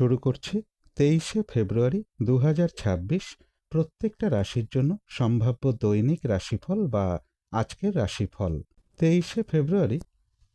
শুরু করছি তেইশে ফেব্রুয়ারি দু হাজার ছাব্বিশ। প্রত্যেকটা রাশির জন্য সম্ভাব্য দৈনিক রাশিফল বা আজকের রাশিফল। তেইশে ফেব্রুয়ারি,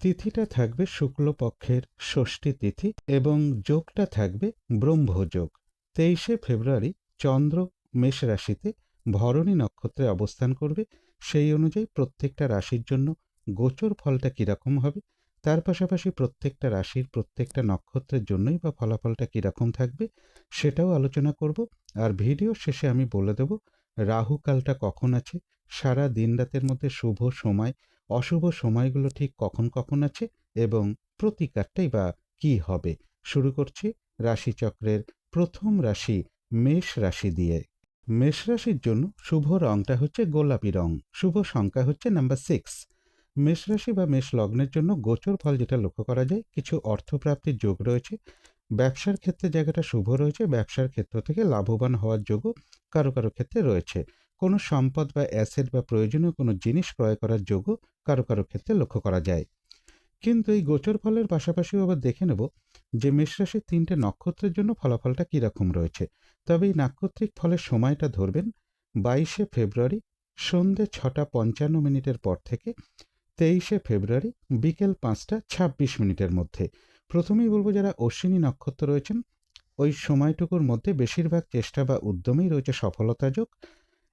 তিথিটা থাকবে শুক্লপক্ষের ষষ্ঠী তিথি এবং যোগটা থাকবে ব্রহ্মযোগ। তেইশে ফেব্রুয়ারি, চন্দ্র মেষ রাশিতে ভরণী নক্ষত্রে অবস্থান করবে। সেই অনুযায়ী প্রত্যেকটা রাশির জন্য গোচর ফলটা কীরকম হবে? তার পাশাপাশি প্রত্যেকটা রাশির প্রত্যেকটা নক্ষত্রের জন্যই বা ফলাফলটা কীরকম থাকবে সেটাও আলোচনা করব। আর ভিডিও শেষে আমি বলে দেব রাহুকালটা কখন আছে? সারা দিন রাতের মধ্যে শুভ সময়, অশুভ সময়গুলো ঠিক কখন কখন আছে? এবং প্রতিকারটাই বা কি হবে? শুরু করছি রাশিচক্রের প্রথম রাশি মেষ রাশি দিয়ে। মেষ রাশির জন্য শুভ রংটা হচ্ছে গোলাপি রং, শুভ সংখ্যা হচ্ছে নাম্বার সিক্স মেষ রাশি বা মেষ লগ্নের জন্য গোচর ফল যেটা লক্ষ্য করা যায়, কিছু অর্থপ্রাপ্তির যোগ রয়েছে। ব্যবসার ক্ষেত্রে জায়গাটা শুভ রয়েছে, ব্যবসার ক্ষেত্র থেকে লাভবান হওয়ার যোগও কারও কারও ক্ষেত্রে রয়েছে। কোনো সম্পদ বা অ্যাসেট বা প্রয়োজনীয় কোনো জিনিস ক্রয় করার যোগও কারও কারও ক্ষেত্রে লক্ষ্য করা যায়। কিন্তু এই গোচর ফলের পাশাপাশিও আবার দেখে নেব যে মেষরাশির তিনটে নক্ষত্রের জন্য ফলাফলটা কীরকম রয়েছে। তবে এই নাক্ষত্রিক ফলের সময়টা ধরবেন বাইশে ফেব্রুয়ারি সন্ধে ছটা পঞ্চান্ন মিনিটের পর থেকে তেইশে ফেব্রুয়ারি বিকেল পাঁচটা ছাব্বিশ মিনিটের মধ্যে। প্রথমেই বলব যারা অশ্বিনী নক্ষত্র রয়েছেন, ওই সময়টুকুর মধ্যে বেশিরভাগ চেষ্টা বা উদ্যমেই রয়েছে সফলতা যোগ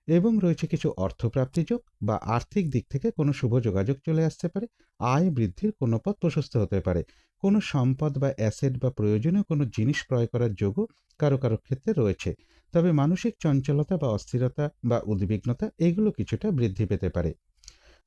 এবং রয়েছে কিছু অর্থপ্রাপ্তি যোগ বা আর্থিক দিক থেকে কোনো শুভ যোগাযোগ চলে আসতে পারে, আয় বৃদ্ধির কোনো পথ প্রশস্ত হতে পারে। কোনো সম্পদ বা অ্যাসেট বা প্রয়োজনীয় কোনো জিনিস ক্রয় করার যোগও কারও কারও ক্ষেত্রে রয়েছে। তবে মানসিক চঞ্চলতা বা অস্থিরতা বা উদ্বিগ্নতা এগুলো কিছুটা বৃদ্ধি পেতে পারে।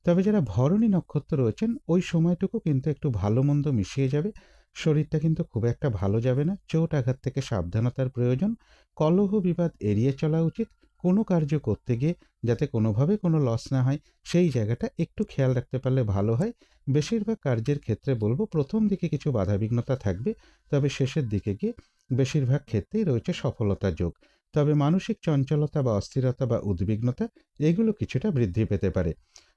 তবে যারা ভরণী নক্ষত্র রয়েছেন, ওই সময়টুকু কিন্তু একটু ভালো মন্দ মিশিয়ে যাবে। শরীরটা কিন্তু খুব একটা ভালো যাবে না। চোট আঘাত থেকে সাবধানতার প্রয়োজন। কলহ বিবাদ এড়িয়ে চলা উচিত। কোনো কার্য করতে গিয়ে যাতে কোনোভাবে কোনো লস না হয়, সেই জায়গাটা একটু খেয়াল রাখতে পারলে ভালো হয়। বেশিরভাগ কার্যের ক্ষেত্রে বলব, প্রথম দিকে কিছু বাধাবিঘ্নতা থাকবে। তবে শেষের দিকে গিয়ে বেশিরভাগ ক্ষেত্রেই রয়েছে সফলতা যোগ। তবে মানসিক চঞ্চলতা বা অস্থিরতা বা উদ্বিগ্নতা, এগুলো কিছুটা বৃদ্ধি পেতে পারে।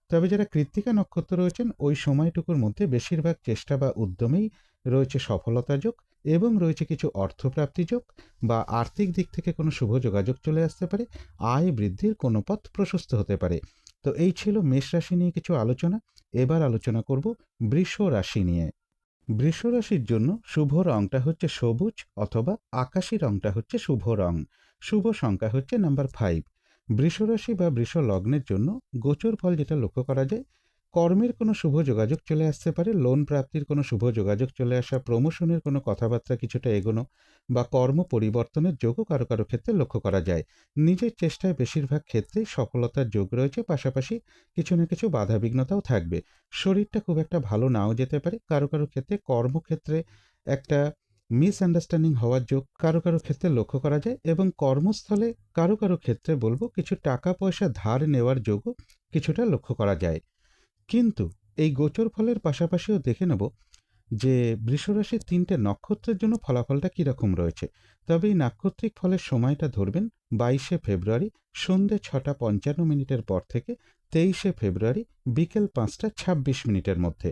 তবে যারা কৃত্তিকা নক্ষত্র রয়েছেন, ওই সময়টুকুর মধ্যে বেশিরভাগ চেষ্টা বা উদ্যমেই রয়েছে সফলতা যোগ এবং রয়েছে কিছু অর্থপ্রাপ্তি যোগ বা আর্থিক দিক থেকে কোনো শুভ যোগাযোগ চলে আসতে পারে, আয় বৃদ্ধির কোনো পথ প্রশস্ত হতে পারে। তো এই ছিল মেষ রাশি নিয়ে কিছু আলোচনা। এবার আলোচনা করব বৃষ রাশি নিয়ে। বৃষ রাশির জন্য শুভ রংটা হচ্ছে সবুজ অথবা আকাশি রংটা হচ্ছে শুভ রং। শুভ সংখ্যা হচ্ছে নাম্বার ফাইভ। বৃষরাশি বা বৃষ লগ্নের জন্য গোচর ফল যেটা লক্ষ্য করা যায়, কর্মের কোনো শুভ যোগাযোগ চলে আসতে পারে, লোন প্রাপ্তির কোনো শুভ যোগাযোগ চলে আসা, প্রমোশনের কোনো কথাবার্তা কিছুটা এগোনো বা কর্ম পরিবর্তনের যোগও কারও কারও ক্ষেত্রে লক্ষ্য করা যায়। নিজের চেষ্টায় বেশিরভাগ ক্ষেত্রেই সফলতার যোগ রয়েছে, পাশাপাশি কিছু না কিছু বাধাবিঘ্নতাও থাকবে। শরীরটা খুব একটা ভালো নাও যেতে পারে, কারও কারও ক্ষেত্রে কর্মক্ষেত্রে একটা মিসআন্ডারস্ট্যান্ডিং হওয়ার যোগ কারও কারও ক্ষেত্রে লক্ষ্য করা যায় এবং কর্মস্থলে কারও কারও ক্ষেত্রে বলব কিছু টাকা পয়সা ধার নেওয়ার যোগও কিছুটা লক্ষ্য করা যায়। কিন্তু এই গোচর ফলের পাশাপাশিও দেখে নেব যে বৃষরাশির তিনটে নক্ষত্রের জন্য ফলাফলটা কীরকম রয়েছে। তবে এই নাক্ষত্রিক ফলের সময়টা ধরবেন বাইশে ফেব্রুয়ারি সন্ধে ছটা পঞ্চান্ন মিনিটের পর থেকে তেইশে ফেব্রুয়ারি বিকেল পাঁচটা ছাব্বিশ মিনিটের মধ্যে।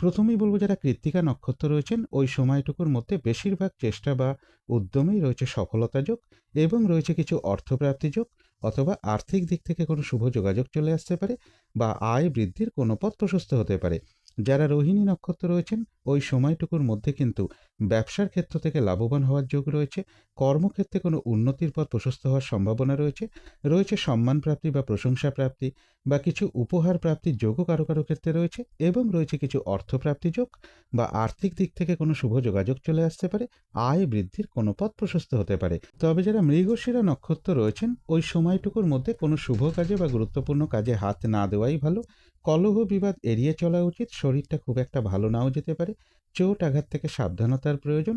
প্রথমেই বলব যারা কৃত্তিকা নক্ষত্র রয়েছেন, ওই সময়টুকুর মধ্যে বেশিরভাগ চেষ্টা বা উদ্যমেই রয়েছে সফলতা যোগ এবং রয়েছে কিছু অর্থপ্রাপ্তি যোগ অথবা আর্থিক দিক থেকে কোনো শুভ যোগাযোগ চলে আসতে পারে বা আয় বৃদ্ধির কোনো পথ প্রশস্ত হতে পারে। যারা রোহিণী নক্ষত্র রয়েছেন ওই সময়টুকুর মধ্যে কিন্তু ব্যবসার ক্ষেত্র থেকে লাভবান হওয়ার যোগ রয়েছে, কর্মক্ষেত্রে কোনো উন্নতির পথ প্রশস্ত হওয়ার সম্ভাবনা রয়েছে রয়েছে সম্মান প্রাপ্তি বা প্রশংসা প্রাপ্তি বা কিছু উপহার প্রাপ্তির যোগও কারও কারও ক্ষেত্রে রয়েছে এবং রয়েছে কিছু অর্থপ্রাপ্তি যোগ বা আর্থিক দিক থেকে কোনো শুভ যোগাযোগ চলে আসতে পারে, আয় বৃদ্ধির কোনো পথ প্রশস্ত হতে পারে। তবে যারা মৃগশিরা নক্ষত্র রয়েছেন, ওই সময়টুকুর মধ্যে কোনো শুভ কাজে বা গুরুত্বপূর্ণ কাজে হাত না দেওয়াই ভালো। কলহ বিবাদ এড়িয়ে চলা উচিত, শরীরটা খুব একটা ভালো নাও যেতে পারে চোট আঘাত থেকে সাবধানতার প্রয়োজন,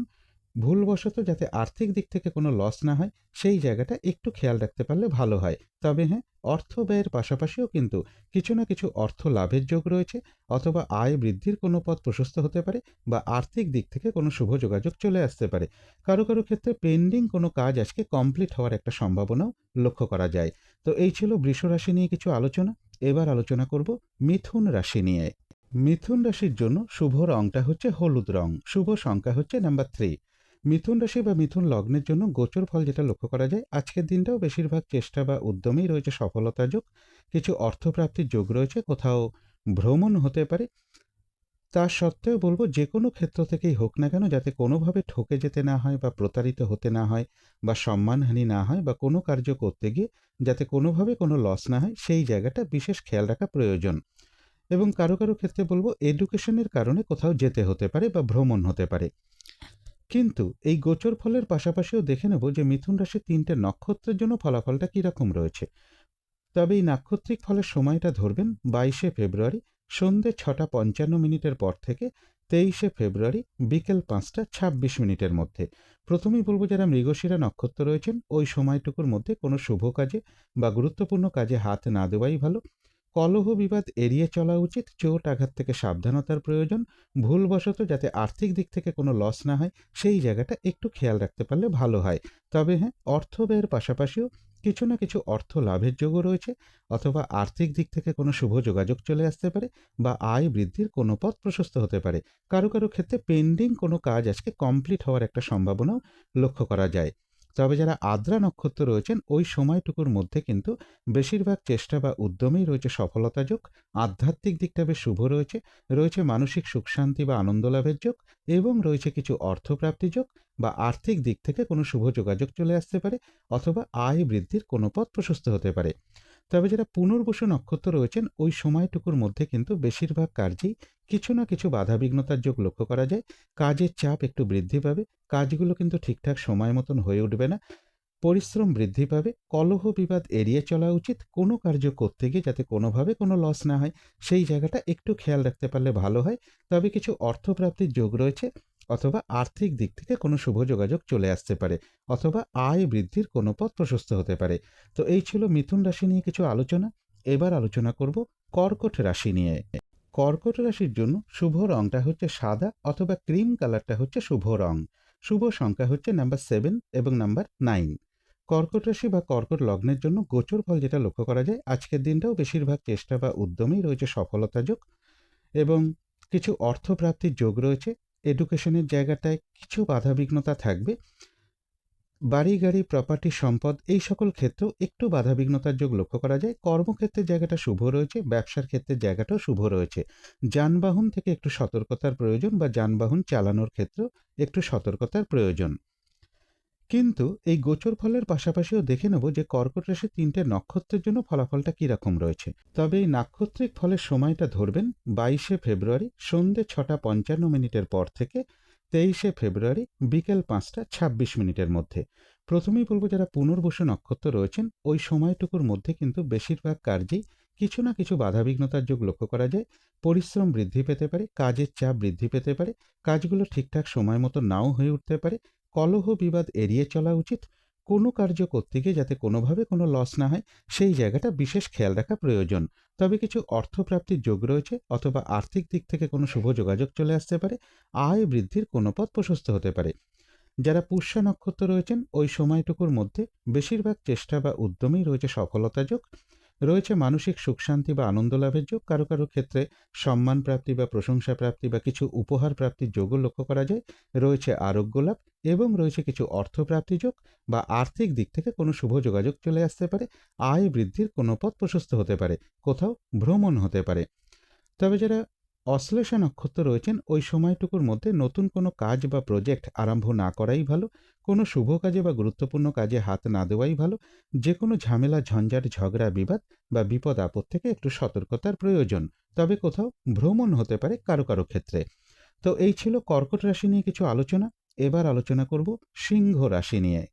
ভুলবশত যাতে আর্থিক দিক থেকে কোনো লস না হয়, সেই জায়গাটা একটু খেয়াল রাখতে পারলে ভালো হয়। তবে হ্যাঁ অর্থ ব্যয়ের পাশাপাশিও কিন্তু কিছু না কিছু অর্থ লাভের যোগ রয়েছে, অথবা আয় বৃদ্ধির কোনো পথ প্রশস্ত হতে পারে বা আর্থিক দিক থেকে কোনো শুভ যোগাযোগ চলে আসতে পারে। কারও কারও ক্ষেত্রে পেন্ডিং কোনো কাজ আজকে কমপ্লিট হওয়ার একটা সম্ভাবনাও লক্ষ্য করা যায়। তো এই ছিল বৃষ রাশি নিয়ে কিছু আলোচনা। এবার আলোচনা করব মিথুন রাশি নিয়ে। মিথুন রাশির জন্য শুভ রংটা হচ্ছে হলুদ রং। শুভ সংখ্যা হচ্ছে নাম্বার থ্রি মিথুন রাশি বা মিথুন লগ্নের জন্য গোচর ফল যেটা লক্ষ্য করা যায়, আজকের দিনটাও বেশিরভাগ চেষ্টা বা উদ্যমেই রয়েছে সফলতা যোগ। কিছু অর্থপ্রাপ্তির যোগ রয়েছে, কোথাও ভ্রমণ হতে পারে। তা সত্ত্বেও বলব যে কোনো ক্ষেত্র থেকেই হোক না কেন, যাতে কোনোভাবে ঠকে যেতে না হয় বা প্রতারিত হতে না হয় বা সম্মানহানি না হয় বা কোনো কার্য করতে গিয়ে যাতে কোনোভাবে কোনো লস না হয়, সেই জায়গাটা বিশেষ খেয়াল রাখা প্রয়োজন। এবং কারও কারও ক্ষেত্রে বলব এডুকেশনের কারণে কোথাও যেতে হতে পারে বা ভ্রমণ হতে পারে। কিন্তু এই গোচর ফলের পাশাপাশিও দেখে নেব যে মিথুন রাশির তিনটে নক্ষত্রের জন্য ফলাফলটা কীরকম রয়েছে। তবে এই নাক্ষত্রিক ফলের সময়টা ধরবেন বাইশে ফেব্রুয়ারি সন্ধে ছটা পঞ্চান্ন মিনিটের পর থেকে তেইশে ফেব্রুয়ারি বিকেল পাঁচটা ছাব্বিশ মিনিটের মধ্যে। প্রথমেই বলব যারা মৃগশিরা নক্ষত্র রয়েছেন, ওই সময়টুকুর মধ্যে কোনো শুভ কাজে বা গুরুত্বপূর্ণ কাজে হাত না দেওয়াই ভালো। কলহ বিবাদ এড়িয়ে চলা উচিত, চোট আঘাত থেকে সাবধানতার প্রয়োজন, ভুলবশত যাতে আর্থিক দিক থেকে কোনো লস না হয়, সেই জায়গাটা একটু খেয়াল রাখতে পারলে ভালো হয়। তবে হ্যাঁ অর্থ ব্যয়ের পাশাপাশিও কিছু না কিছু অর্থ লাভের যোগও রয়েছে, অথবা আর্থিক দিক থেকে কোনো শুভ যোগাযোগ চলে আসতে পারে বা আয় বৃদ্ধির কোনো পথ প্রশস্ত হতে পারে। কারও কারও ক্ষেত্রে পেন্ডিং কোনো কাজ আজকে কমপ্লিট হওয়ার একটা সম্ভাবনাও লক্ষ্য করা যায়। তবে যারা আদ্রা নক্ষত্র রয়েছেন, ওই সময়টুকুর মধ্যে কিন্তু বেশিরভাগ চেষ্টা বা উদ্যমেই রয়েছে সফলতা যোগ, আধ্যাত্মিক দিকটা বেশ শুভ রয়েছে রয়েছে মানসিক সুখ শান্তি বা আনন্দ লাভের যোগ এবং রয়েছে কিছু অর্থপ্রাপ্তি যোগ বা আর্থিক দিক থেকে কোনো শুভ যোগাযোগ চলে আসতে পারে অথবা আয় বৃদ্ধির কোনো পথ প্রশস্ত হতে পারে। তবে যারা পুনর্বসু নক্ষত্র রয়েছেন, ওই সময়টুকুর মধ্যে কিন্তু বেশিরভাগ কার্যেই কিছু না কিছু বাধাবিঘ্নতার যোগ লক্ষ্য করা যায়। কাজের চাপ একটু বৃদ্ধি পাবে, কাজগুলো কিন্তু ঠিকঠাক সময় মতন হয়ে উঠবে না। পরিশ্রম বৃদ্ধি পাবে, কলহ বিবাদ এড়িয়ে চলা উচিত। কোনো কার্য করতে গিয়ে যাতে কোনোভাবে কোনো লস না হয়, সেই জায়গাটা একটু খেয়াল রাখতে পারলে ভালো হয়। তবে কিছু অর্থপ্রাপ্তির যোগ রয়েছে অথবা আর্থিক দিক থেকে কোনো শুভ যোগাযোগ চলে আসতে পারে, অথবা আয় বৃদ্ধির কোনো পথ প্রশস্ত হতে পারে। তো এই ছিল মিথুন রাশি নিয়ে কিছু আলোচনা। এবার আলোচনা করব কর্কট রাশি নিয়ে। কর্কট রাশির জন্য শুভ রংটা হচ্ছে সাদা অথবা ক্রিম কালারটা হচ্ছে শুভ রং। শুভ সংখ্যা হচ্ছে নাম্বার সেভেন এবং নাম্বার নাইন। কর্কট রাশি বা কর্কট লগ্নের জন্য গোচর ফল যেটা লক্ষ্য করা যায়, আজকের দিনটাও বেশিরভাগ চেষ্টা বা উদ্যমেই রয়েছে সফলতা যোগ এবং কিছু অর্থপ্রাপ্তির যোগ রয়েছে। এডুকেশনের জায়গাটায় কিছু বাধাবিঘ্নতা থাকবে। বাড়ি গাড়ি প্রপার্টি সম্পদ এই সকল ক্ষেত্রেও একটু বাধাবিঘ্নতার যোগ লক্ষ্য করা যায়। কর্মক্ষেত্রের জায়গাটা শুভ রয়েছে, ব্যবসার ক্ষেত্রে জায়গাটাও শুভ রয়েছে। যানবাহন থেকে একটু সতর্কতার প্রয়োজন বা যানবাহন চালানোর ক্ষেত্রেও একটু সতর্কতার প্রয়োজন। কিন্তু এই গোচর ফলের পাশাপাশিও দেখে নেব যে কর্কট রাশির তিনটে নক্ষত্রের জন্য ফলাফলটা কীরকম রয়েছে। তবে এই নাক্ষত্রিক ফলের সময়টা ধরবেন বাইশে ফেব্রুয়ারি সন্ধে ছটা পঞ্চান্ন মিনিটের পর থেকে তেইশে ফেব্রুয়ারি বিকেল পাঁচটা ছাব্বিশ মিনিটের মধ্যে। প্রথমেই বলব যারা পুনর্বসু নক্ষত্র রয়েছেন, ওই সময়টুকুর মধ্যে কিন্তু বেশিরভাগ কার্যেই কিছু না কিছু বাধাবিঘ্নতার যোগ লক্ষ্য করা যায়। পরিশ্রম বৃদ্ধি পেতে পারে, কাজের চাপ বৃদ্ধি পেতে পারে, কাজগুলো ঠিকঠাক সময় মতো নাও হয়ে উঠতে পারে কলহ বিবাদ এড়িয়ে চলা উচিত। কোনো কার্য করতে গিয়ে যাতে কোনোভাবে কোনো লস না হয়, সেই জায়গাটা বিশেষ খেয়াল রাখা প্রয়োজন। তবে কিছু অর্থপ্রাপ্তির যোগ রয়েছে অথবা আর্থিক দিক থেকে কোনো শুভ যোগাযোগ চলে আসতে পারে, আয় বৃদ্ধির কোনো পথ প্রশস্ত হতে পারে। যারা পুষ্যা নক্ষত্র রয়েছেন, ওই সময়টুকুর মধ্যে বেশিরভাগ চেষ্টা বা উদ্যমেই রয়েছে সফলতা যোগ। রয়েছে মানসিক সুখ শান্তি বা আনন্দ লাভের যোগ। কারও কারও ক্ষেত্রে সম্মান প্রাপ্তি বা প্রশংসা প্রাপ্তি বা কিছু উপহার প্রাপ্তির যোগও লক্ষ্য করা যায়। রয়েছে আরোগ্য লাভ। এবং রয়েছে কিছু অর্থপ্রাপ্তি যোগ বা আর্থিক দিক থেকে কোনো শুভ যোগাযোগ চলে আসতে পারে, আয় বৃদ্ধির কোনো পথ প্রশস্ত হতে পারে, কোথাও ভ্রমণ হতে পারে। তবে যারা অশ্লেষা নক্ষত্র রয়েছেন, ওই সময়টুকুর মধ্যে নতুন কোনো কাজ বা প্রজেক্ট আরম্ভ না করাই ভালো, কোনো শুভ কাজে বা গুরুত্বপূর্ণ কাজে হাত না দেওয়াই ভালো যে কোনো ঝামেলা, ঝঞ্ঝাট, ঝগড়া, বিবাদ বা বিপদ আপদ থেকে একটু সতর্কতার প্রয়োজন, তবে কোথাও ভ্রমণ হতে পারে কারও কারও ক্ষেত্রে। তো এই ছিল কর্কট রাশি নিয়ে কিছু আলোচনা। এবার আলোচনা করব সিংহ রাশি নিয়ে।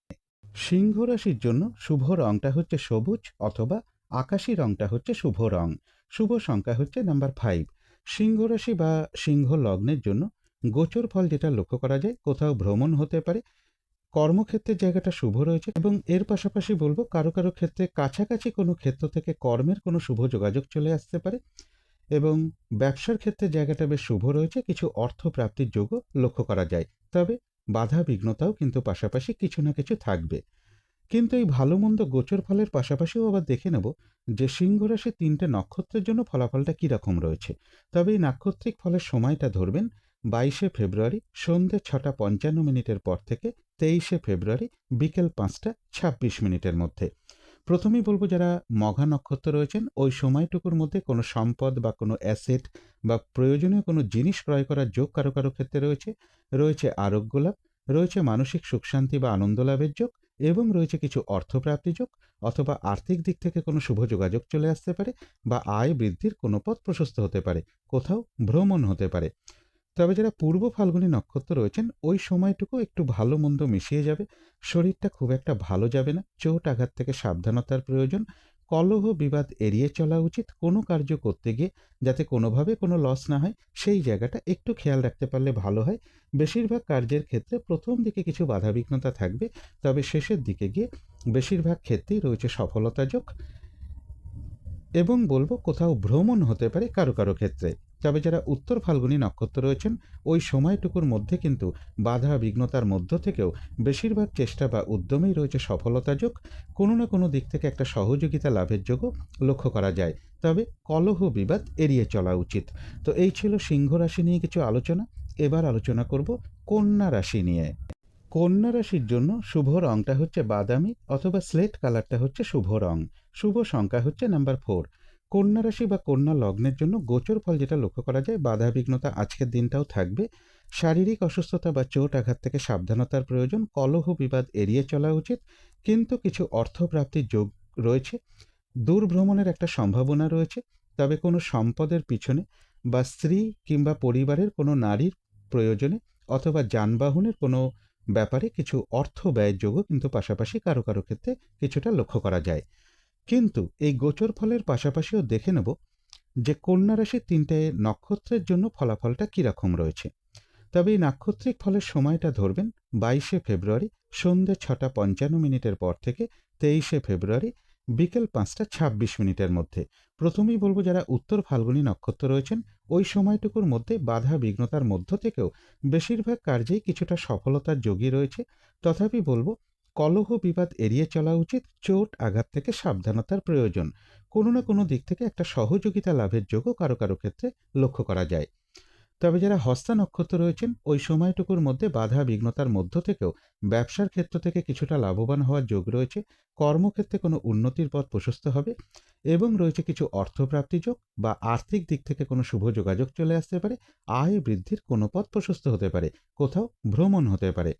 সিংহ রাশির জন্য শুভ রংটা হচ্ছে সবুজ অথবা আকাশি রংটা হচ্ছে শুভ রং। শুভ সংখ্যা হচ্ছে নাম্বার ফাইভ সিংহ রাশি বা সিংহ লগ্নের জন্য গোচর ফল যেটা লক্ষ্য করা যায়, কোথাও ভ্রমণ হতে পারে, কর্মক্ষেত্রের জায়গাটা শুভ রয়েছে এবং এর পাশাপাশি বলব কারও কারও ক্ষেত্রে কাছাকাছি কোনো ক্ষেত্র থেকে কর্মের কোনো শুভ যোগাযোগ চলে আসতে পারে এবং ব্যবসার ক্ষেত্রে জায়গাটা বেশ শুভ রয়েছে, কিছু অর্থ প্রাপ্তির যোগও লক্ষ্য করা যায়। তবে বাধা বিঘ্নতাও কিন্তু পাশাপাশি কিছু না কিছু থাকবে। কিন্তু এই ভালো মন্দ গোচর ফলের পাশাপাশিও আবার দেখে নেব যে সিংহ রাশির তিনটে নক্ষত্রের জন্য ফলাফলটা কীরকম রয়েছে। তবে এই নাক্ষত্রিক ফলের সময়টা ধরবেন বাইশে ফেব্রুয়ারি সন্ধে ছটা পঞ্চান্ন মিনিটের পর থেকে তেইশে ফেব্রুয়ারি বিকেল পাঁচটা ছাব্বিশ মিনিটের মধ্যে। প্রথমেই বলব যারা মঘা নক্ষত্র রয়েছেন, ওই সময়টুকুর মধ্যে কোনো সম্পদ বা কোনো অ্যাসেট বা প্রয়োজনীয় কোনো জিনিস ক্রয় করার যোগ কারও কারও ক্ষেত্রে রয়েছে। রয়েছে আরোগ্য লাভ রয়েছে মানসিক সুখ শান্তি বা আনন্দ লাভের যোগ এবং রয়েছে কিছু অর্থপ্রাপ্তি যোগ অথবা আর্থিক দিক থেকে কোনো শুভ যোগাযোগ চলে আসতে পারে বা আয় বৃদ্ধির কোনো পথ প্রশস্ত হতে পারে, কোথাও ভ্রমণ হতে পারে। তবে যারা পূর্ব ফাল্গুনী নক্ষত্র রয়েছেন, ওই সময়টুকু একটু ভালো মন্দ মিশিয়ে যাবে, শরীরটা খুব একটা ভালো যাবে না, চোট আঘাত থেকে সাবধানতার প্রয়োজন কলহ বিবাদ এড়িয়ে চলা উচিত। কোনো কার্য করতে গিয়ে যাতে কোনোভাবে কোনো লস না হয়, সেই জায়গাটা একটু খেয়াল রাখতে পারলে ভালো হয়। বেশিরভাগ কার্যের ক্ষেত্রে প্রথম দিকে কিছু বাধাবিঘ্নতা থাকবে, তবে শেষের দিকে গিয়ে বেশিরভাগ ক্ষেত্রেই রয়েছে সফলতা যোগ। এবং বলব কোথাও ভ্রমণ হতে পারে কারও কারও ক্ষেত্রে। তবে যারা উত্তর ফাল্গুনী নক্ষত্র রয়েছেন, ওই সময়টুকুর মধ্যে কিন্তু বাধা বিঘ্নতার মধ্য থেকেও বেশিরভাগ চেষ্টা বা উদ্যমেই রয়েছে সফলতা যোগ। কোনো না কোনো দিক থেকে একটা সহযোগিতা লাভের যোগও লক্ষ্য করা যায়। তবে কলহ বিবাদ এড়িয়ে চলা উচিত। তো এই ছিল সিংহ রাশি নিয়ে কিছু আলোচনা। এবার আলোচনা করব কন্যা রাশি নিয়ে। কন্যা রাশির জন্য শুভ রংটা হচ্ছে বাদামি অথবা স্লেট কালারটা হচ্ছে শুভ রং। শুভ সংখ্যা হচ্ছে নাম্বার ফোর কন্যা রাশি বা কন্যা লগ্নের জন্য গোচর ফল যেটা লক্ষ্য করা যায়, বাধা বিঘ্নতা আজকের দিনটাও থাকবে। শারীরিক অসুস্থতা বা চোট আঘাত থেকে সাবধানতার প্রয়োজন, কলহ বিবাদ এড়িয়ে চলা উচিত, কিন্তু কিছু অর্থপ্রাপ্তির যোগ রয়েছে। দূর ভ্রমণের একটা সম্ভাবনা রয়েছে, তবে কোনো সম্পদের পিছনে বা স্ত্রী কিংবা পরিবারের কোনো নারীর প্রয়োজনে অথবা যানবাহনের কোনো ব্যাপারে কিছু অর্থ ব্যয়ের যোগও কিন্তু পাশাপাশি কারও কারও ক্ষেত্রে কিছুটা লক্ষ্য করা যায়। কিন্তু এই গোচর ফলের পাশাপাশিও দেখে নেব যে কন্যা রাশির তিনটে নক্ষত্রের জন্য ফলাফলটা কীরকম রয়েছে। তবে এই নাক্ষত্রিক ফলের সময়টা ধরবেন বাইশে ফেব্রুয়ারি সন্ধ্যে ছটা পঞ্চান্ন মিনিটের পর থেকে তেইশে ফেব্রুয়ারি বিকেল পাঁচটা ছাব্বিশ মিনিটের মধ্যে। প্রথমেই বলব যারা উত্তর ফাল্গুনী নক্ষত্র রয়েছেন, ওই সময়টুকুর মধ্যে বাধা বিঘ্নতার মধ্য থেকেও বেশিরভাগ কার্যেই কিছুটা সফলতার যোগী রয়েছে। তথাপি বলব কলহ বিবাদ এড়িয়ে চলা উচিত চোট, আঘাত থেকে সাবধানতার প্রয়োজন। কোনো না কোনো দিক থেকে একটা সহযোগিতা লাভের যোগও কারও কারও ক্ষেত্রে লক্ষ্য করা যায়। তবে যারা হস্তা নক্ষত্র রয়েছেন, ওই সময়টুকুর মধ্যে বাধা বিঘ্নতার মধ্য থেকেও ব্যবসার ক্ষেত্র থেকে কিছুটা লাভবান হওয়ার যোগ রয়েছে। কর্মক্ষেত্রে কোনো উন্নতির পথ প্রশস্ত হবে এবং রয়েছে কিছু অর্থপ্রাপ্তি যোগ বা আর্থিক দিক থেকে কোনো শুভ যোগাযোগ চলে আসতে পারে। আয় বৃদ্ধির কোনো পথ প্রশস্ত হতে পারে, কোথাও ভ্রমণ হতে পারে।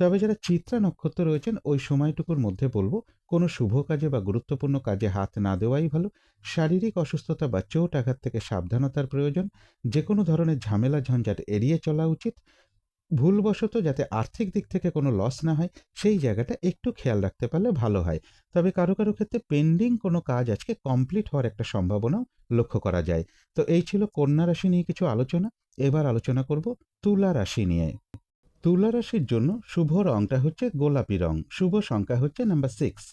তবে যারা চিত্রা নক্ষত্র রয়েছেন, ওই সময়টুকুর মধ্যে বলব, কোনো শুভ কাজে বা গুরুত্বপূর্ণ কাজে হাত না দেওয়াই ভালো। শারীরিক অসুস্থতা বা চোট আঘাত থেকে সাবধানতার প্রয়োজন। যে কোনো ধরনের ঝামেলা ঝঞ্ঝাট এড়িয়ে চলা উচিত। ভুলবশত যাতে আর্থিক দিক থেকে কোনো লস না হয়, সেই জায়গাটা একটু খেয়াল রাখতে পারলে ভালো হয়। তবে কারও কারও ক্ষেত্রে পেন্ডিং কোনো কাজ আজকে কমপ্লিট হওয়ার একটা সম্ভাবনাও লক্ষ্য করা যায়। তো এই ছিল কন্যা রাশি নিয়ে কিছু আলোচনা। এবার আলোচনা করব তুলা রাশি নিয়ে। তুলা রাশির জন্য শুভ রংটা হচ্ছে গোলাপি রং। শুভ সংখ্যা হচ্ছে নাম্বার সিক্স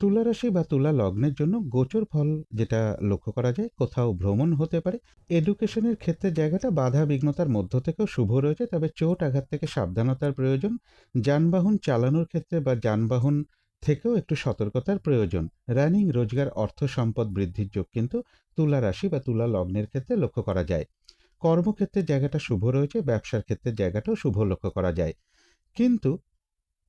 তুলা রাশি বা তুলা লগ্নের জন্য গোচর ফল যেটা লক্ষ্য করা যায়, কোথাও ভ্রমণ হতে পারে। এডুকেশনের ক্ষেত্রে জায়গাটা বাধা বিঘ্নতার মধ্য থেকেও শুভ রয়েছে, তবে চোট আঘাত থেকে সাবধানতার প্রয়োজন। যানবাহন চালানোর ক্ষেত্রে বা যানবাহন থেকেও একটু সতর্কতার প্রয়োজন। রানিং রোজগার, অর্থ সম্পদ বৃদ্ধির যোগ কিন্তু তুলা রাশি বা তুলা লগ্নের ক্ষেত্রে লক্ষ্য করা যায়। কর্মক্ষেত্রের জায়গাটা শুভ রয়েছে, ব্যবসার ক্ষেত্রে জায়গাটাও শুভ লক্ষ্য করা যায়। কিন্তু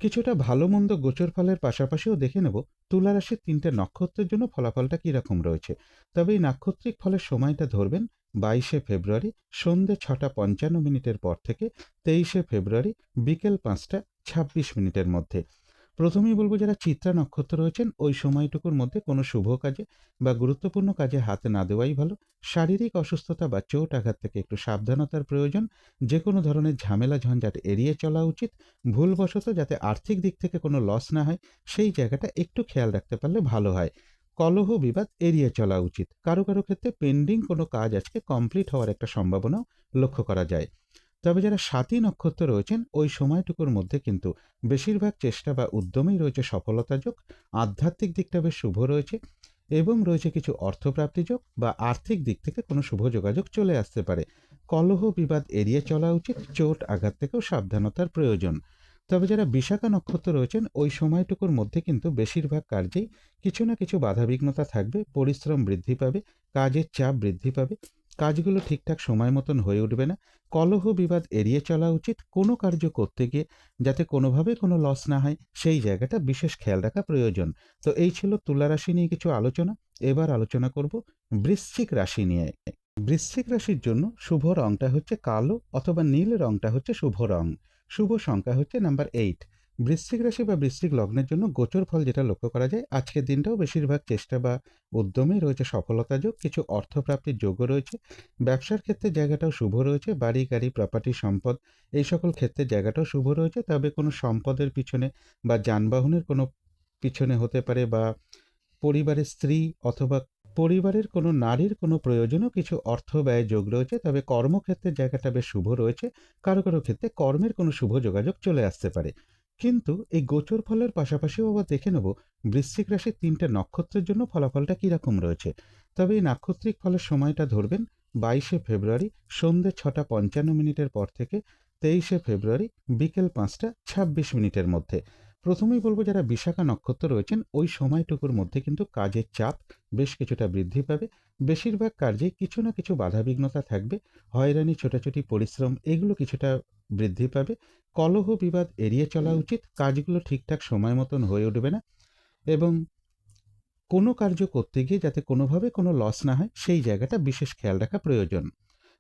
কিছুটা ভালো মন্দ গোচর ফলের পাশাপাশিও দেখে নেব তুলা রাশির তিনটে নক্ষত্রের জন্য ফলাফলটা কীরকম রয়েছে। তবে এই নাক্ষত্রিক ফলের সময়টা ধরবেন বাইশে ফেব্রুয়ারি সন্ধ্যে ছটা পঞ্চান্ন মিনিটের পর থেকে তেইশে ফেব্রুয়ারি, বিকেল পাঁচটা ছাব্বিশ মিনিটের মধ্যে। প্রথমেই বলব যারা চিত্রা নক্ষত্র রয়েছেন, ওই সময়টুকুর মধ্যে কোনো শুভ কাজে বা গুরুত্বপূর্ণ কাজে হাত না দেওয়াই ভালো। শারীরিক অসুস্থতা বা চোট আঘাত থেকে একটু সাবধানতার প্রয়োজন। যে কোনো ধরনের ঝামেলা ঝঞ্ঝাট এড়িয়ে চলা উচিত। ভুলবশত যাতে আর্থিক দিক থেকে কোনো লস না হয়, সেই জায়গাটা একটু খেয়াল রাখতে পারলে ভালো হয়। কলহ বিবাদ এড়িয়ে চলা উচিত। কারও কারও ক্ষেত্রে পেন্ডিং কোনো কাজ আজকে কমপ্লিট হওয়ার একটা সম্ভাবনাও লক্ষ্য করা যায়। তবে যারা সাতী নক্ষত্র রয়েছেন, ওই সময়টুকুর মধ্যে কিন্তু বেশিরভাগ চেষ্টা বা উদ্যমেই রয়েছে সফলতা যোগ, আধ্যাত্মিক দিকটা বেশ শুভ রয়েছে এবং রয়েছে কিছু অর্থপ্রাপ্তি যোগ বা আর্থিক দিক থেকে কোনো শুভ যোগাযোগ চলে আসতে পারে। কলহ বিবাদ এড়িয়ে চলা উচিত, চোট আঘাত থেকেও সাবধানতার প্রয়োজন। তবে যারা বিশাখা নক্ষত্র রয়েছেন, ওই সময়টুকুর মধ্যে কিন্তু বেশিরভাগ কার্যেই কিছু না কিছু বাধাবিঘ্নতা থাকবে, পরিশ্রম বৃদ্ধি পাবে, কাজের চাপ বৃদ্ধি পাবে কাজগুলো ঠিকঠাক সময় মতন হয়ে উঠবে না। কলহ বিবাদ এড়িয়ে চলা উচিত। কোনো কার্য করতে গিয়ে যাতে কোনোভাবে কোনো লস না হয়, সেই জায়গাটা বিশেষ খেয়াল রাখা প্রয়োজন। তো এই ছিল তুলা রাশি নিয়ে কিছু আলোচনা। এবার আলোচনা করব বৃশ্চিক রাশি নিয়ে। বৃশ্চিক রাশির জন্য শুভ রংটা হচ্ছে কালো অথবা নীল রংটা হচ্ছে শুভ রং। শুভ সংখ্যা হচ্ছে নাম্বার এইট বৃশ্চিক রাশি বা বৃশ্চিক লগ্নের জন্য গোচর ফল যেটা লক্ষ্য করা যায়, আজকের দিনটাও বেশিরভাগ চেষ্টা বা উদ্যমে রয়েছে সফলতা যোগ, কিছু অর্থপ্রাপ্তির যোগও রয়েছে। ব্যবসার ক্ষেত্রে জায়গাটাও শুভ রয়েছে, বাড়ি, গাড়ি প্রপার্টি সম্পদ, এই সকল ক্ষেত্রে জায়গাটাও শুভ রয়েছে। তবে কোনো সম্পদের পিছনে বা যানবাহনের কোনো পিছনে হতে পারে বা পরিবারের স্ত্রী অথবা পরিবারের কোনো নারীর কোনো প্রয়োজনও কিছু অর্থ ব্যয় যোগ রয়েছে। তবে কর্মক্ষেত্রের জায়গাটা বেশ শুভ রয়েছে, কারও কারও ক্ষেত্রে কর্মের কোনো শুভ যোগাযোগ চলে আসতে পারে। কিন্তু এই গোচর ফলের পাশাপাশিও আবার দেখে নেব বৃশ্চিক রাশির তিনটে নক্ষত্রের জন্য ফলাফলটা কীরকম রয়েছে। তবে এই নাক্ষত্রিক ফলের সময়টা ধরবেন বাইশে ফেব্রুয়ারি সন্ধ্যে ছটা পঞ্চান্ন মিনিটের পর থেকে তেইশে ফেব্রুয়ারি বিকেল পাঁচটা ছাব্বিশ মিনিটের মধ্যে। প্রথমেই বলব যারা বিশাখা নক্ষত্র রয়েছেন, ওই সময়টুকুর মধ্যে কিন্তু কাজের চাপ বেশ কিছুটা বৃদ্ধি পাবে। বেশিরভাগ কার্যে কিছু না কিছু বাধাবিঘ্নতা থাকবে। হয়রানি, ছোটাছুটি, পরিশ্রম, এগুলো কিছুটা বৃদ্ধি পাবে। কলহ বিবাদ এড়িয়ে চলা উচিত। কাজগুলো ঠিকঠাক সময় মতন হয়ে উঠবে না এবং কোনো কার্য করতে গিয়ে যাতে কোনোভাবে কোনো লস না হয়, সেই জায়গাটা বিশেষ খেয়াল রাখা প্রয়োজন।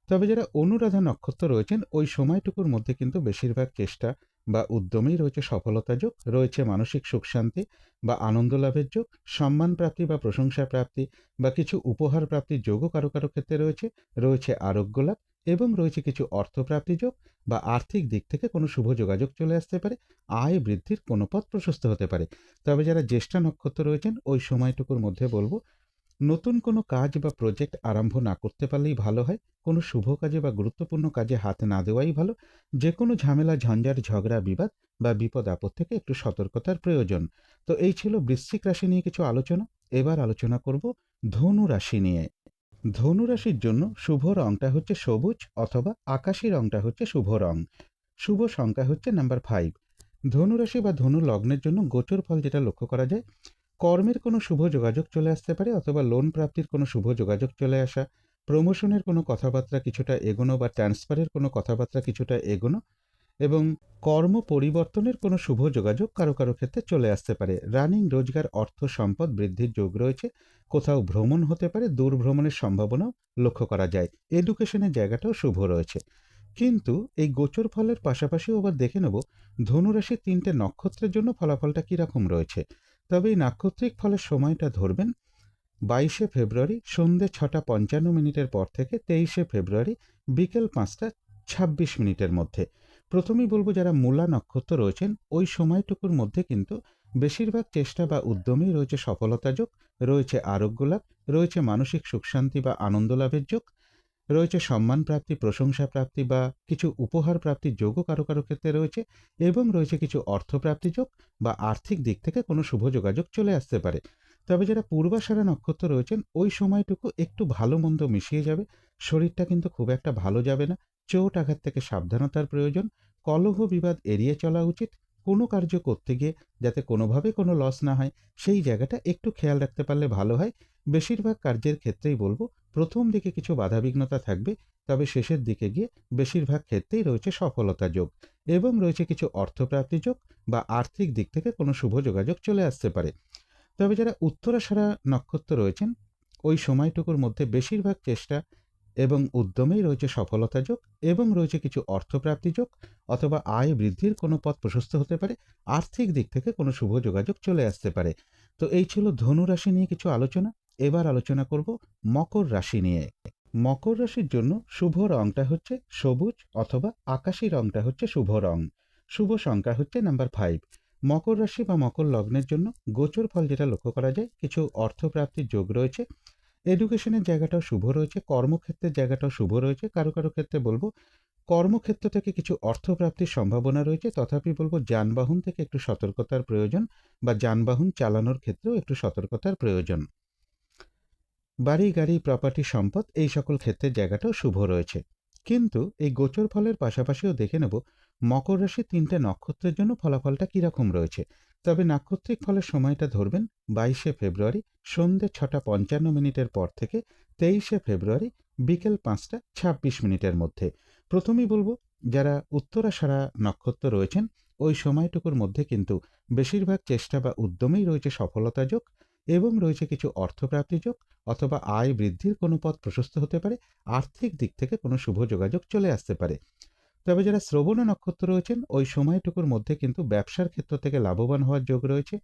তবে যারা অনুরাধা নক্ষত্র রয়েছেন, ওই সময়টুকুর মধ্যে কিন্তু বেশিরভাগ চেষ্টা বা উদ্যমেই রয়েছে সফলতা যোগ, রয়েছে মানসিক সুখ শান্তি বা আনন্দ লাভের যোগ, সম্মান প্রাপ্তি বা প্রশংসা প্রাপ্তি বা কিছু উপহার প্রাপ্তির যোগও কারও কারও ক্ষেত্রে রয়েছে। রয়েছে আরোগ্য লাভ এবং রয়েছে কিছু অর্থপ্রাপ্তি যোগ বা আর্থিক দিক থেকে কোনো শুভ যোগাযোগ চলে আসতে পারে, আয় বৃদ্ধির কোনো পথ প্রশস্ত হতে পারে। তবে যারা জ্যেষ্ঠা নক্ষত্র রয়েছেন, ওই সময়টুকুর মধ্যে বলব, নতুন কোনো কাজ বা প্রজেক্ট আরম্ভ না করতে পারলেই ভালো হয়। কোনো শুভ কাজে বা গুরুত্বপূর্ণ কাজে হাত না দেওয়াই ভালো। যে কোনো ঝামেলা, ঝঞ্ঝাট, ঝগড়া, বিবাদ বা বিপদ আপদ থেকে একটু সতর্কতার প্রয়োজন। তো এই ছিল বৃশ্চিক রাশি নিয়ে কিছু আলোচনা। এবার আলোচনা করব ধনু রাশি নিয়ে। ধনু রাশির জন্য শুভ রংটা হচ্ছে সবুজ অথবা আকাশি রংটা হচ্ছে শুভ রং। শুভ সংখ্যা হচ্ছে নাম্বার ফাইভ ধনু রাশি বা ধনু লগ্নের জন্য গোচর ফল যেটা লক্ষ্য করা যায়, কর্মের কোনো শুভ যোগাযোগ চলে আসতে পারে অথবা লোন প্রাপ্তির কোনো শুভ যোগাযোগ চলে আসা প্রমোশনের কোনো কথাবার্তা কিছুটা এগোনো বা ট্রান্সফারের কোনো কথাবার্তা কিছুটা এগোনো এবং কর্ম পরিবর্তনের কোনো শুভ যোগাযোগ কারও কারও ক্ষেত্রে চলে আসতে পারে। রানিং রোজগার, অর্থ সম্পদ বৃদ্ধির যোগ রয়েছে। কোথাও ভ্রমণ হতে পারে দূর ভ্রমণের সম্ভাবনাও লক্ষ্য করা যায়। এডুকেশনের জায়গাটাও শুভ রয়েছে। কিন্তু এই গোচর ফলের পাশাপাশিও আবার দেখে নেব ধনুরাশির তিনটে নক্ষত্রের জন্য ফলাফলটা কীরকম রয়েছে। তবে এই নাক্ষত্রিক ফলের সময়টা ধরবেন, বাইশে ফেব্রুয়ারি সন্ধ্যে ছটা পঞ্চান্ন মিনিটের পর থেকে তেইশে ফেব্রুয়ারি বিকেল পাঁচটা ছাব্বিশ মিনিটের মধ্যে। প্রথমেই বলব যারা মূলা নক্ষত্র রয়েছেন, ওই সময়টুকুর মধ্যে কিন্তু বেশিরভাগ চেষ্টা বা উদ্যমেই রয়েছে সফলতা যোগ, রয়েছে আরোগ্য লাভ, রয়েছে মানসিক সুখ শান্তি বা আনন্দ লাভের যোগ, রয়েছে সম্মান প্রাপ্তি, প্রশংসা প্রাপ্তি বা কিছু উপহার প্রাপ্তির যোগও কারও কারও ক্ষেত্রে রয়েছে এবং রয়েছে কিছু অর্থপ্রাপ্তি যোগ বা আর্থিক দিক থেকে কোনো শুভ যোগাযোগ চলে আসতে পারে। তবে যারা পূর্বাশারা নক্ষত্র রয়েছেন, ওই সময়টুকু একটু ভালো মন্দ মিশিয়ে যাবে, শরীরটা কিন্তু খুব একটা ভালো যাবে না চোট আঘাত থেকে সাবধানতার প্রয়োজন, কলহ বিবাদ এড়িয়ে চলা উচিত, কোনো কার্য করতে গিয়ে যাতে কোনোভাবে কোনো লস না হয়, সেই জায়গাটা একটু খেয়াল রাখতে পারলে ভালো হয়। বেশিরভাগ কার্যের ক্ষেত্রেই বলব, প্রথম দিকে কিছু বাধাবিঘ্নতা থাকবে, তবে শেষের দিকে গিয়ে বেশিরভাগ ক্ষেত্রেই রয়েছে সফলতা যোগ এবং রয়েছে কিছু অর্থপ্রাপ্তি যোগ বা আর্থিক দিক থেকে কোনো শুভ যোগাযোগ চলে আসতে পারে। তবে যারা উত্তরাশারা নক্ষত্র রয়েছেন, ওই সময়টুকুর মধ্যে বেশিরভাগ চেষ্টা এবং উদ্যমেই রয়েছে সফলতা যোগ এবং রয়েছে কিছু অর্থপ্রাপ্তি যোগ অথবা আয় বৃদ্ধির কোনো পথ প্রশস্ত হতে পারে, আর্থিক দিক থেকে কোনো শুভ যোগাযোগ চলে আসতে পারে। তো এই ছিল ধনু রাশি নিয়ে কিছু আলোচনা। এবার আলোচনা করব মকর রাশি নিয়ে। মকর রাশির জন্য শুভ রংটা হচ্ছে সবুজ অথবা আকাশি রংটা হচ্ছে শুভ রং। শুভ সংখ্যা হচ্ছে নাম্বার ফাইভ। মকর রাশি বা মকর লগ্নের জন্য গোচর ফল যেটা লক্ষ্য করা যায়, কিছু অর্থপ্রাপ্তির যোগ রয়েছে এডুকেশনের জায়গাটাও শুভ রয়েছে, কর্মক্ষেত্রের জায়গাটাও শুভ রয়েছে। কারও কারও ক্ষেত্রে বলব, কর্মক্ষেত্র থেকে কিছু অর্থপ্রাপ্তির সম্ভাবনা রয়েছে, তথাপি বলব যানবাহন থেকে একটু সতর্কতার প্রয়োজন বা যানবাহন চালানোর ক্ষেত্রেও একটু সতর্কতার প্রয়োজন। বাড়ি, গাড়ি প্রপার্টি সম্পদ এই সকল ক্ষেত্রের জায়গাটাও শুভ রয়েছে। কিন্তু এই গোচর ফলের পাশাপাশিও দেখে নেব, মকর রাশির তিনটে নক্ষত্রের জন্য ফলাফলটা কীরকম রয়েছে? তবে নাক্ষত্রিক ফলের সময়টা ধরবেন বাইশে ফেব্রুয়ারি সন্ধ্যে ছটা পঞ্চান্ন মিনিটের পর থেকে তেইশে ফেব্রুয়ারি বিকেল পাঁচটা ছাব্বিশ মিনিটের মধ্যে। প্রথমেই বলব, যারা উত্তরাষাঢ়া নক্ষত্র রয়েছেন, ওই সময়টুকুর মধ্যে কিন্তু বেশিরভাগ চেষ্টা বা উদ্যমেই রয়েছে সফলতা যোগ এবং রয়েছে কিছু অর্থপ্রাপ্তি যোগ অথবা আয় বৃদ্ধির কোনো পথ প্রশস্ত হতে পারে, আর্থিক দিক থেকে কোনো শুভ যোগাযোগ চলে আসতে পারে। তবে যারা শ্রবণ নক্ষত্র রয়েছেন, ওই সময়টুকুর মধ্যে কিন্তু ব্যবসার ক্ষেত্র থেকে লাভবান হওয়ার যোগ রয়েছে।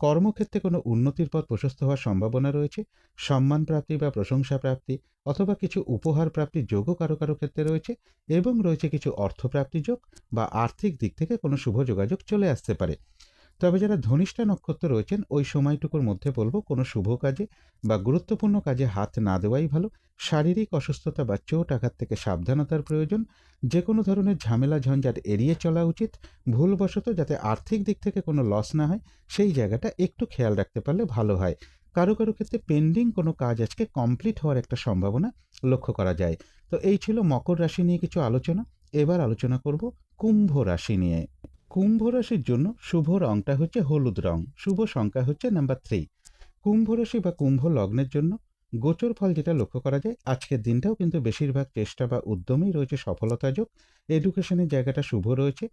কর্মক্ষেত্রে কোনো উন্নতির পথ প্রশস্ত হওয়ার সম্ভাবনা রয়েছে। সম্মান প্রাপ্তি বা প্রশংসা প্রাপ্তি অথবা কিছু উপহার প্রাপ্তি যোগও কারও কারও ক্ষেত্রে রয়েছে এবং রয়েছে কিছু অর্থপ্রাপ্তি যোগ বা আর্থিক দিক থেকে কোনো শুভ যোগাযোগ চলে আসতে পারে। তবে যারা ধনিষ্ঠা নক্ষত্র রয়েছেন, ওই সময়টুকুর মধ্যে বলব, কোনো শুভ কাজে বা গুরুত্বপূর্ণ কাজে হাত না দেওয়াই ভালো। শারীরিক অসুস্থতা বা চোট আঘাত থেকে সাবধানতার প্রয়োজন। যে কোনো ধরনের ঝামেলা, ঝঞ্ঝাট এড়িয়ে চলা উচিত। ভুলবশত যাতে আর্থিক দিক থেকে কোনো লস না হয়, সেই জায়গাটা একটু খেয়াল রাখতে পারলে ভালো হয়। কারও কারও ক্ষেত্রে পেন্ডিং কোনো কাজ আজকে কমপ্লিট হওয়ার একটা সম্ভাবনা লক্ষ্য করা যায়। তো এই ছিল মকর রাশি নিয়ে কিছু আলোচনা। এবার আলোচনা করব কুম্ভ রাশি নিয়ে। কুম্ভ রাশির জন্য শুভ রংটা হচ্ছে হলুদ রং। শুভ সংখ্যা হচ্ছে নাম্বার থ্রি কুম্ভ রাশি বা কুম্ভ লগ্নের জন্য গোচর ফল যেটা লক্ষ্য করা যায়, আজকের দিনটাও কিন্তু বেশিরভাগ চেষ্টা বা উদ্যমেই রয়েছে সফলতা যোগ। এডুকেশনের জায়গাটা শুভ রয়েছে।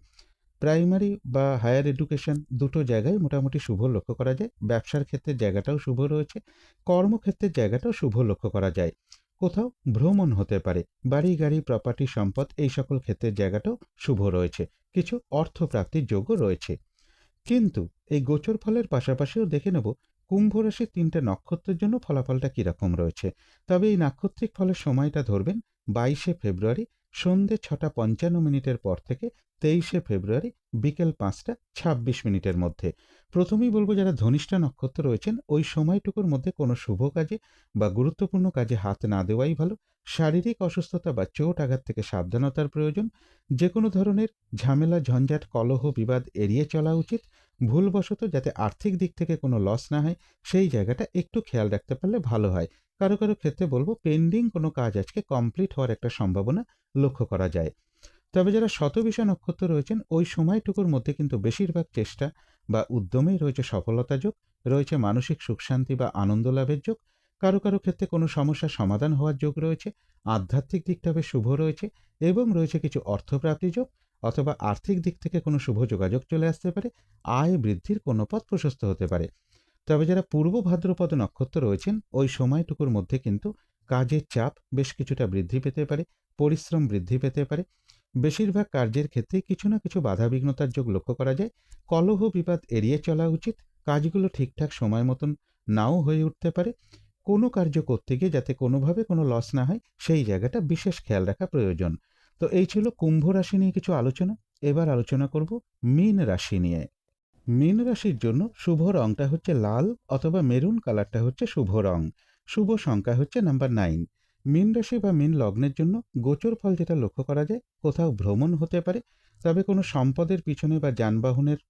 প্রাইমারি বা হায়ার এডুকেশন দুটো জায়গায় মোটামুটি শুভ লক্ষ্য করা যায়। ব্যবসার ক্ষেত্রে জায়গাটাও শুভ রয়েছে। কর্মক্ষেত্রের জায়গাটাও শুভ লক্ষ্য করা যায়। কোথাও ভ্রমণ হতে পারে। বাড়ি, গাড়ি প্রপার্টি সম্পদ এই সকল ক্ষেত্রের জায়গাটাও শুভ রয়েছে। কিছু অর্থপ্রাপ্তির যোগ্য রয়েছে। কিন্তু এই গোচর ফলের পাশাপাশিও দেখে নেব কুম্ভ রাশির তিনটে নক্ষত্রের জন্য ফলাফলটা কীরকম রয়েছে। তবে এই নাক্ষত্রিক ফলের সময়টা ধরবেন বাইশে ফেব্রুয়ারি সন্ধে ছটা পঞ্চান্ন মিনিটের পর থেকে তেইশে ফেব্রুয়ারি বিকেল পাঁচটা ছাব্বিশ মিনিটের মধ্যে। প্রথমেই বলব যারা ধনিষ্ঠা নক্ষত্র রয়েছেন, ওই সময়টুকুর মধ্যে কোনো শুভ কাজে বা গুরুত্বপূর্ণ কাজে হাত না দেওয়াই ভালো। শারীরিক অসুস্থতা বা চোট আঘাত থেকে সাবধানতার প্রয়োজন। যে কোনো ধরনের ঝামেলা, ঝঞ্ঝাট, কলহ, বিবাদ এড়িয়ে চলা উচিত। ভুলবশত যাতে আর্থিক দিক থেকে কোনো লস না হয়, সেই জায়গাটা একটু খেয়াল রাখতে পারলে ভালো হয়। কারও কারও ক্ষেত্রে বলব পেন্ডিং কোনো কাজ আজকে কমপ্লিট হওয়ার একটা সম্ভাবনা লক্ষ্য করা যায়। তবে যারা শতবিষা নক্ষত্র রয়েছেন, ওই সময়টুকুর মধ্যে কিন্তু বেশিরভাগ চেষ্টা বা উদ্যমেই রয়েছে সফলতা যোগ, রয়েছে মানসিক সুখ শান্তি বা আনন্দ লাভের যোগ, কারও কারও ক্ষেত্রে কোনো সমস্যার সমাধান হওয়ার যোগ রয়েছে, আধ্যাত্মিক দিকটা বেশ শুভ রয়েছে এবং রয়েছে কিছু অর্থপ্রাপ্তি যোগ অথবা আর্থিক দিক থেকে কোনো শুভ যোগাযোগ চলে আসতে পারে, আয় বৃদ্ধির কোনো পথ প্রশস্ত হতে পারে। তবে যারা পূর্ব ভাদ্রপদ নক্ষত্র রয়েছেন, ওই সময়টুকুর মধ্যে কিন্তু কাজের চাপ বেশ কিছুটা বৃদ্ধি পেতে পারে, পরিশ্রম বৃদ্ধি পেতে পারে। বেশিরভাগ কার্যের ক্ষেত্রে কিছু না কিছু বাধাবিঘ্নতার যোগ লক্ষ্য করা যায়। কলহ বিবাদ এড়িয়ে চলা উচিত, কাজগুলো ঠিকঠাক সময় মতন নাও হয়ে উঠতে পারে। কোনো কার্য করতে গিয়ে যাতে কোনোভাবে কোনো লস না হয়, সেই জায়গাটা বিশেষ খেয়াল রাখা প্রয়োজন। তো এই ছিল কুম্ভ রাশি নিয়ে কিছু আলোচনা। এবার আলোচনা করব মীন রাশি নিয়ে। মীন রাশির জন্য শুভ রংটা হচ্ছে লাল অথবা মেরুন কালারটা হচ্ছে শুভ রং। শুভ সংখ্যা হচ্ছে নাম্বার নাইন মীন রাশি বা মীন লগ্নের জন্য গোচর ফল যেটা লক্ষ্য করা যায়, কোথাও ভ্রমণ হতে পারে, তবে কোনো সম্পদের পিছনে বা যানবাহনের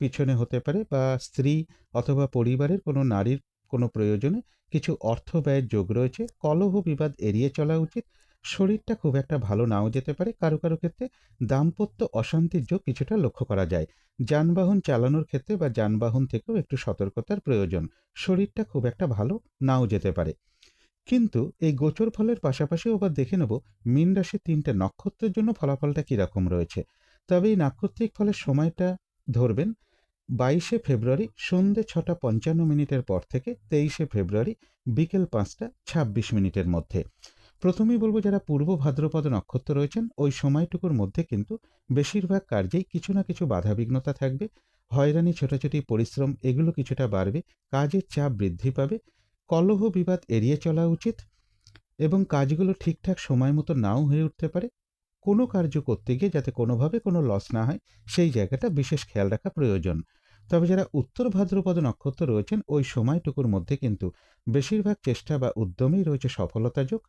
পিছনে হতে পারে বা স্ত্রী অথবা পরিবারের কোনো নারীর কোনো প্রয়োজনে কিছু অর্থ ব্যয়ের যোগ রয়েছে। কলহ বিবাদ এড়িয়ে চলা উচিত। শরীরটা খুব একটা ভালো নাও যেতে পারে। কারও কারও ক্ষেত্রে দাম্পত্য অশান্তির যোগ কিছুটা লক্ষ্য করা যায়। যানবাহন চালানোর ক্ষেত্রে বা যানবাহন থেকেও একটু সতর্কতার প্রয়োজন। শরীরটা খুব একটা ভালো নাও যেতে পারে। কিন্তু এই গোচর ফলের পাশাপাশি আবার দেখে নেব মীন রাশির তিনটে নক্ষত্রের জন্য ফলাফলটা কীরকম রয়েছে। তবে এই নাক্ষত্রিক ফলের সময়টা ধরবেন বাইশে ফেব্রুয়ারি সন্ধে ছটা পঞ্চান্ন মিনিটের পর থেকে তেইশে ফেব্রুয়ারি বিকেল পাঁচটা ছাব্বিশ মিনিটের মধ্যে। প্রথমেই বলব যারা পূর্ব ভাদ্রপদ নক্ষত্র রয়েছেন, ওই সময়টুকুর মধ্যে কিন্তু বেশিরভাগ কার্যেই কিছু না কিছু বাধাবিঘ্নতা থাকবে। হয়রানি, ছোটাছুটি, পরিশ্রম, এগুলো কিছুটা বাড়বে। কাজের চাপ বৃদ্ধি পাবে। কলহ বিবাদ এড়িয়ে চলা উচিত এবং কাজগুলো ঠিকঠাক সময় মতো নাও হয়ে উঠতে পারে। কোনো কার্য করতে গিয়ে যাতে কোনোভাবে কোনো লস না হয়, সেই জায়গাটা বিশেষ খেয়াল রাখা প্রয়োজন। তবে যারা উত্তর ভাদ্রপদ নক্ষত্র রয়েছেন, ওই সময়টুকুর মধ্যে কিন্তু বেশিরভাগ চেষ্টা বা উদ্যমেই রয়েছে সফলতা যোগ।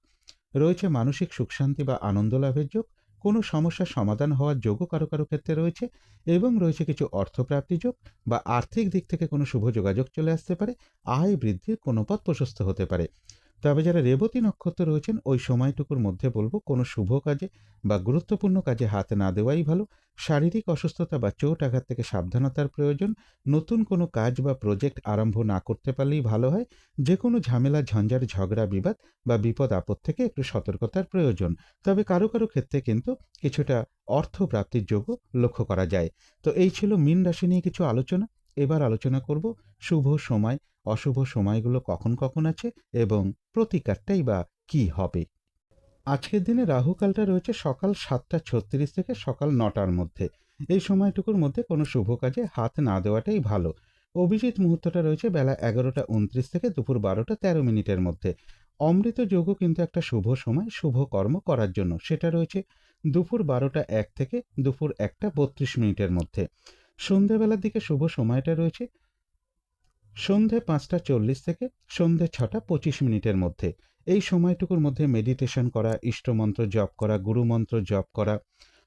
রয়েছে মানসিক সুখ শান্তি বা আনন্দ লাভের যোগ, কোনো সমস্যার সমাধান হওয়ার যোগও কারও কারও ক্ষেত্রে রয়েছে, এবং রয়েছে কিছু অর্থপ্রাপ্তি যোগ বা আর্থিক দিক থেকে কোনো শুভ যোগাযোগ চলে আসতে পারে, আয় বৃদ্ধির কোনো পথ প্রশস্ত হতে পারে। তবে যারা রেবতী নক্ষত্র রয়েছেন, ওই সময়টুকুর মধ্যে বলব, কোনো শুভ কাজে বা গুরুত্বপূর্ণ কাজে হাত না দেওয়াই ভালো। শারীরিক অসুস্থতা বা চোট আঘাত থেকে সাবধানতার প্রয়োজন। নতুন কোনো কাজ বা প্রজেক্ট আরম্ভ না করতে পারলেই ভালো হয়। যে কোনো ঝামেলা ঝঞ্ঝাট ঝগড়া, বিবাদ বা বিপদ আপদ থেকে একটু সতর্কতার প্রয়োজন। তবে কারও কারও ক্ষেত্রে কিন্তু কিছুটা অর্থ প্রাপ্তির যোগ্য লক্ষ্য করা যায়। তো এই ছিল মীন রাশি নিয়ে কিছু আলোচনা। এবার আলোচনা করব, শুভ সময় অশুভ সময়গুলো কখন কখন আছে এবং প্রতিকারটাই বা কি হবে? আজকের দিনে রাহুকালটা রয়েছে সকাল সাতটা ছত্রিশ থেকে সকাল নটার মধ্যে। এই সময়টুকুর মধ্যে কোনো শুভ কাজে হাত না দেওয়াটাই ভালো। অভিজিৎ মুহূর্তটা রয়েছে বেলা এগারোটা উনত্রিশ থেকে দুপুর বারোটা তেরো মিনিটের মধ্যে। অমৃত যোগও কিন্তু একটা শুভ সময়, শুভ কর্ম করার জন্য। সেটা রয়েছে দুপুর বারোটা এক থেকে দুপুর একটা বত্রিশ মিনিটের মধ্যে। সন্ধেবেলার দিকে শুভ সময়টা রয়েছে সন্ধে পাঁচটা চল্লিশ থেকে সন্ধে ছটা পঁচিশ মিনিটের মধ্যে। এই সময়টুকুর মধ্যে মেডিটেশন করা, ইষ্টমন্ত্র জপ করা, গুরুমন্ত্র জপ করা,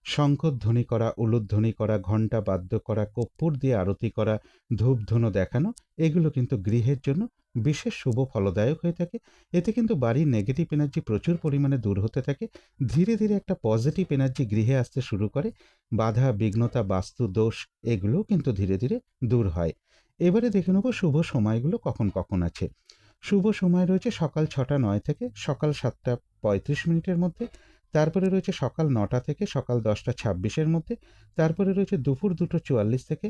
শঙ্করধ্বনি করা, উলুধ্বনি করা, ঘণ্টা বাদ্য করা, কপ্পুর দিয়ে আরতি করা, ধূপধুনো দেখানো, এগুলো কিন্তু গৃহের জন্য বিশেষ শুভ ফলদায়ক হয়ে থাকে। এতে কিন্তু বাড়ির নেগেটিভ এনার্জি প্রচুর পরিমাণে দূর হতে থাকে। ধীরে ধীরে একটা পজিটিভ এনার্জি গৃহে আসতে শুরু করে। বাধা, বিঘ্নতা, বাস্তু, দোষ, এগুলোও কিন্তু ধীরে ধীরে দূর হয়। এবারে দেখে নেব শুভ সময়গুলো কখন কখন আছে। শুভ সময় রয়েছে সকাল ছটা নয় থেকে সকাল সাতটা পঁয়ত্রিশ মিনিটের মধ্যে, তারপরে রয়েছে সকাল নটা থেকে সকাল দশটা ছাব্বিশের মধ্যে, তারপরে রয়েছে দুপুর দুটো চুয়াল্লিশ থেকে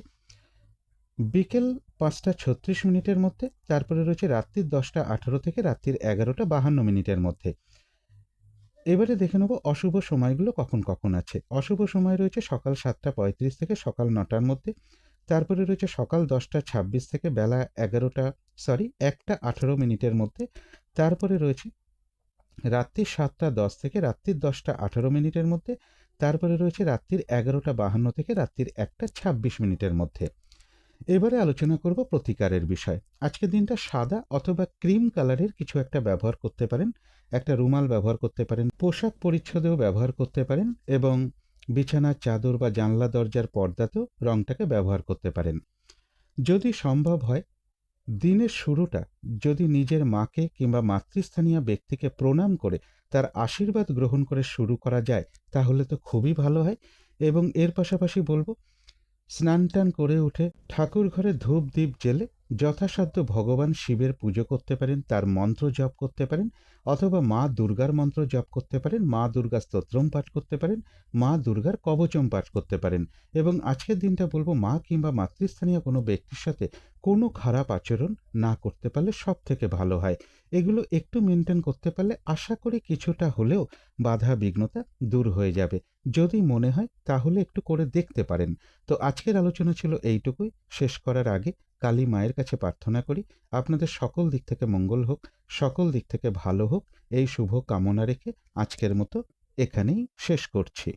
বিকেল পাঁচটা ছত্রিশ মিনিটের মধ্যে, তারপরে রয়েছে রাত্রির দশটা আঠারো থেকে রাত্রির এগারোটা বাহান্ন মিনিটের মধ্যে। এবারে দেখে নেব অশুভ সময়গুলো কখন কখন আছে। অশুভ সময় রয়েছে সকাল সাতটা পঁয়ত্রিশ থেকে সকাল নটার মধ্যে তারপরে রয়েছে সকাল দশটা ছাব্বিশ থেকে বেলা এগারোটা সরি একটা আঠেরো মিনিটের মধ্যে। তারপরে রয়েছে রাত্রি সাতটা দশ থেকে রাত্রির দশটা আঠারো মিনিটের মধ্যে। তারপরে রয়েছে রাত্রির এগারোটা বাহান্ন থেকে রাত্রির একটা ছাব্বিশ মিনিটের মধ্যে। এবারে আলোচনা করব প্রতিকারের বিষয়। আজকের দিনটা সাদা অথবা ক্রিম কালারের কিছু একটা ব্যবহার করতে পারেন। একটা রুমাল ব্যবহার করতে পারেন। পোশাক পরিচ্ছদেও ব্যবহার করতে পারেন এবং বিছানার চাদর বা জানলা দরজার পর্দাতেও রংটাকে ব্যবহার করতে পারেন। যদি সম্ভব হয়, দিনের শুরুটা যদি নিজের মাকে কিংবা মাতৃস্থানীয় ব্যক্তিকে প্রণাম করে তার আশীর্বাদ গ্রহণ করে শুরু করা যায়, তাহলে তো খুবই ভালো হয়। এবং এর পাশাপাশি বলব স্নান টান করে উঠে ঠাকুর ঘরে ধূপ দ্বীপ জেলে যথাসাধ্য ভগবান শিবের পুজো করতে পারেন, তার মন্ত্র জপ করতে পারেন, অথবা মা দুর্গার মন্ত্র জপ করতে পারেন, মা দুর্গা স্তোত্রম পাঠ করতে পারেন, মা দুর্গার কবচম পাঠ করতে পারেন। এবং আজকের দিনটা বলব মা কিংবা মাতৃস্থানীয় কোনো ব্যক্তির সাথে কোনো খারাপ আচরণ না করতে পারলে সব থেকে ভালো হয়। এগুলো একটু মেনটেন করতে পারলে আশা করি কিছুটা হলেও বাধা বিঘ্নতা দূর হয়ে যাবে। যদি মনে হয় তাহলে একটু করে দেখতে পারেন। তো আজকের আলোচনা ছিল এইটুকুই। শেষ করার আগে কালী মায়ের কাছে প্রার্থনা করি, আপনাদের সকল দিক থেকে মঙ্গল হোক, সকল দিক থেকে ভালো হোক। এই শুভ কামনা রেখে আজকের মতো এখানেই শেষ করছি।